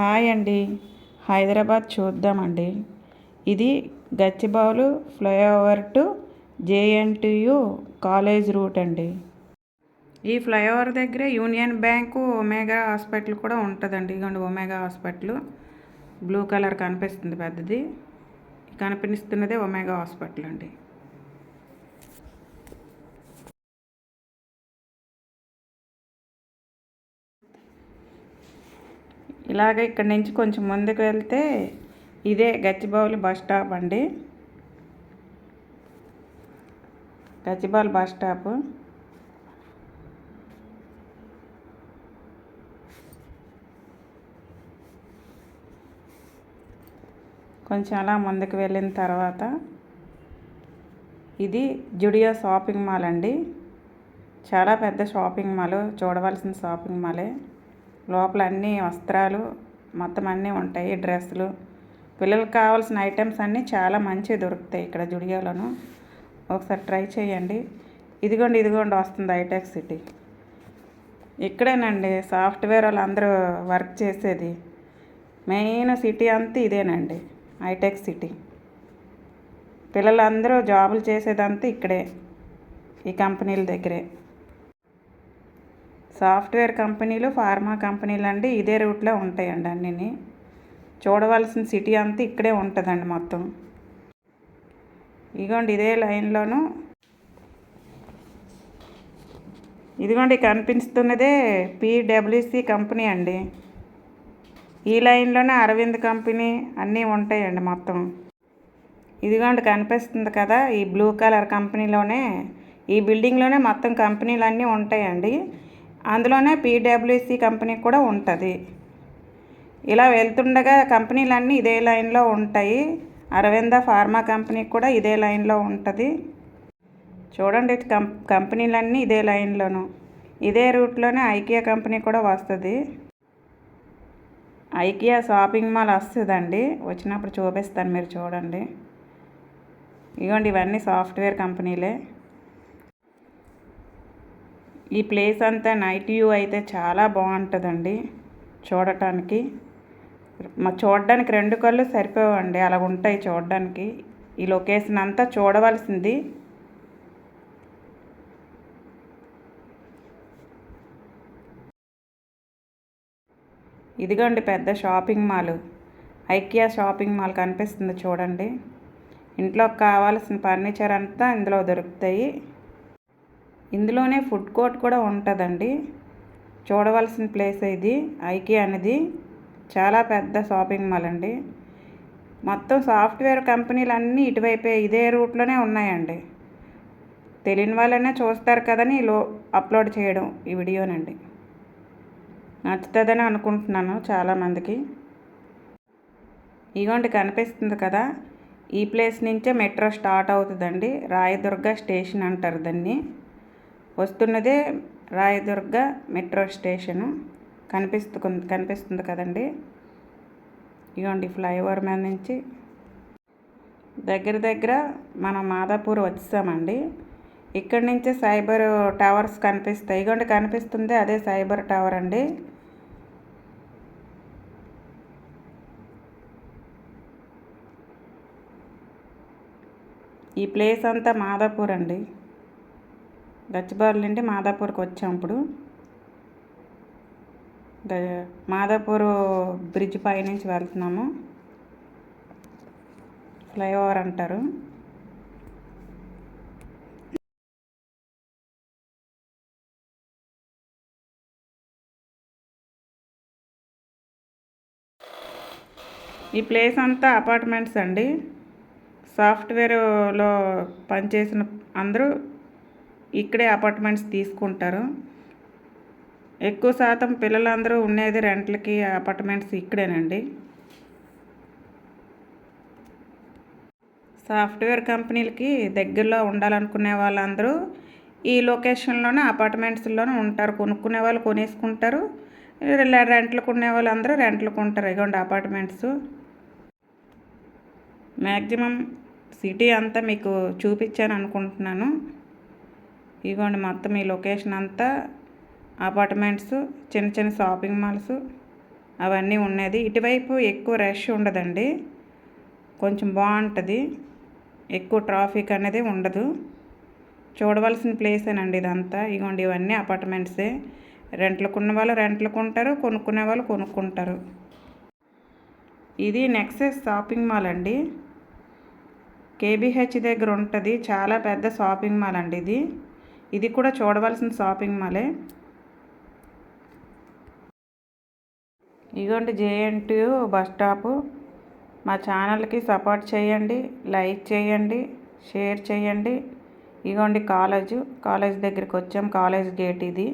Hi అండి. హైదరాబాద్ చూద్దామండి. ఇది Gachibowli flyover to J N T U college route అండి. ఈ ఫ్లైఓవర్ దగ్గర యూనియన్ బ్యాంకు ఒమేగా హాస్పిటల్ కూడా ఉంటుందండి. ఇదిగోండి ఒమేగా హాస్పిటల్. బ్లూ కలర్ కనిపిస్తుంది పెద్దది. కనిపిస్తున్నదే ఒమేగా హాస్పిటల్ అండి ఇలాగ ఇక్కడ నుంచి కొంచెం ముందుకు వెళ్తే ఇదే గచ్చిబౌలి బస్ స్టాప్ అండి. Gachibowli bus stop. కొంచెం అలా ముందుకు వెళ్ళిన తర్వాత ఇది జుడియో షాపింగ్ మాల్ అండి. చాలా పెద్ద షాపింగ్ మాల్ చూడవలసిన షాపింగ్ మాలే. లోపల అన్ని వస్త్రాలు మొత్తం అన్నీ ఉంటాయి డ్రెస్సులు. పిల్లలకు కావాల్సిన ఐటమ్స్ అన్నీ చాలా మంచి దొరుకుతాయి ఇక్కడ జుడియోలోను. ఒకసారి ట్రై చేయండి. ఇదిగోండి ఇదిగోండి వస్తుంది హైటెక్ సిటీ. ఇక్కడేనండి సాఫ్ట్వేర్ వాళ్ళు అందరూ వర్క్ చేసేది. మెయిన్ సిటీ అంతా ఇదేనండి హైటెక్ సిటీ. పిల్లలందరూ జాబులు చేసేదంతా ఇక్కడే ఈ కంపెనీల దగ్గరే. సాఫ్ట్వేర్ కంపెనీలు ఫార్మా కంపెనీలు అండి ఇదే రూట్లో ఉంటాయండి అన్నీ చూడవలసిన సిటీ అంతా ఇక్కడే ఉంటుందండి మొత్తం. ఇదిగోండి ఇదే లైన్లోను. ఇదిగోండి కనిపిస్తున్నదే పిడబ్ల్యూసి కంపెనీ అండి. ఈ లైన్లోనే అరవింద్ కంపెనీ అన్నీ ఉంటాయండి మొత్తం. ఇదిగోండి కనిపిస్తుంది కదా ఈ బ్లూ కలర్ కంపెనీలోనే. ఈ బిల్డింగ్లోనే మొత్తం కంపెనీలు అన్నీ ఉంటాయండి. అందులోనే పీడబ్ల్యూసీ కంపెనీ కూడా ఉంటుంది. ఇలా వెళ్తుండగా కంపెనీలన్నీ ఇదే లైన్లో ఉంటాయి. అరవింద ఫార్మా కంపెనీ కూడా ఇదే లైన్లో ఉంటుంది. చూడండి కం కంపెనీలన్నీ ఇదే లైన్లోను. ఇదే రూట్లోనే ఐకియా కంపెనీ కూడా వస్తుంది. ఐకియా షాపింగ్ మాల్ వస్తుందండి. వచ్చినప్పుడు చూపిస్తాను మీరు చూడండి. ఇవ్వండి ఇవన్నీ సాఫ్ట్వేర్ కంపెనీలే. ఈ ప్లేస్ అంతా నైట్ వ్యూ అయితే చాలా బాగుంటుందండి చూడటానికి. మా చూడడానికి రెండు కళ్ళు సరిపోవండి అలా ఉంటాయి చూడడానికి. ఈ లొకేషన్ అంతా చూడవలసింది. ఇదిగోండి పెద్ద shopping mall. IKEA shopping mall కనిపిస్తుంది చూడండి. ఇంట్లోకి కావాల్సిన ఫర్నిచర్ అంతా ఇందులో దొరుకుతాయి. ఇందులోనే ఫుడ్ కోర్ట్ కూడా ఉంటుందండి. చూడవలసిన ప్లేస్ ఇది. ఐకి అనేది చాలా పెద్ద షాపింగ్ మాల్ అండి. మొత్తం సాఫ్ట్వేర్ కంపెనీలు అన్నీ ఇటువైపే ఇదే రూట్లోనే ఉన్నాయండి. తెలియని వాళ్ళనే చూస్తారు కదని లో అప్లోడ్ చేయడం ఈ వీడియోనండి. నచ్చుతుందని అనుకుంటున్నాను చాలామందికి ఇగోండి కనిపిస్తుంది కదా ఈ ప్లేస్ నుంచే మెట్రో స్టార్ట్ అవుతుందండి. రాయదుర్గ స్టేషన్ అంటారు దాన్ని. వస్తున్నదే రాయదుర్గ మెట్రో స్టేషను. కనిపిస్తు కనిపిస్తుంది కదండి. ఇగోండి ఫ్లైఓవర్ మీద నుంచి. దగ్గర దగ్గర మనం మాదాపూర్ వచ్చామండి ఇక్కడి నుంచే సైబర్ టవర్స్ కనిపిస్తాయి. ఇగోండి కనిపిస్తుంది అదే సైబర్ టవర్ అండి. ఈ ప్లేస్ అంతా మాదాపూర్ అండి. గచ్చిబౌలి నుండి మాదాపూర్కి వచ్చాం ఇప్పుడు. మాదాపూర్ బ్రిడ్జ్ పై నుంచి వెళ్తున్నాము. ఫ్లైఓవర్ అంటారు. ఈ ప్లేస్ అంతా అపార్ట్మెంట్స్ అండి. సాఫ్ట్వేర్లో పనిచేసిన అందరూ ఇక్కడే అపార్ట్మెంట్స్ తీసుకుంటారు. ఎక్కువ శాతం పిల్లలందరూ ఉండేది రెంట్లకి అపార్ట్మెంట్స్ ఇక్కడేనండి. సాఫ్ట్వేర్ కంపెనీలకి దగ్గరలో ఉండాలనుకునే వాళ్ళందరూ ఈ లొకేషన్లోనే అపార్ట్మెంట్స్లోనే ఉంటారు. కొనుక్కునే వాళ్ళు కొనేసుకుంటారు. రెంట్లకు ఉండే వాళ్ళందరూ రెంట్లకు ఉంటారు ఇగోండి అపార్ట్మెంట్స్. మ్యాక్సిమం సిటీ అంతా మీకు చూపించాను అనుకుంటున్నాను ఇదిగోండి మొత్తం ఈ లొకేషన్ అంతా. అపార్ట్మెంట్స్ చిన్న చిన్న షాపింగ్ మాల్స్ అవన్నీ ఉన్నది. ఇటువైపు ఎక్కువ రష్ ఉండదండి. కొంచెం బాగుంటుంది. ఎక్కువ ట్రాఫిక్ అనేది ఉండదు. చూడవలసిన ప్లేసేనండి ఇదంతా. ఇగోండి ఇవన్నీ అపార్ట్మెంట్సే. రెంట్లకు ఉన్న వాళ్ళు రెంట్లకు ఉంటారు కొనుక్కునే వాళ్ళు కొనుక్కుంటారు. ఇది నెక్సెస్ షాపింగ్ మాల్ అండి. కేబీహెచ్ దగ్గర ఉంటుంది. చాలా పెద్ద షాపింగ్ మాల్ అండి ఇది. ఇది కూడా చూడవలసిన షాపింగ్ మాలే. ఇదిగోండి జేఎన్టీ బస్ స్టాపు. మా ఛానల్కి సపోర్ట్ చేయండి లైక్ చేయండి షేర్ చేయండి. ఇగోండి కాలేజు కాలేజ్ దగ్గరికి వచ్చాం కాలేజ్ గేట్ ఇది.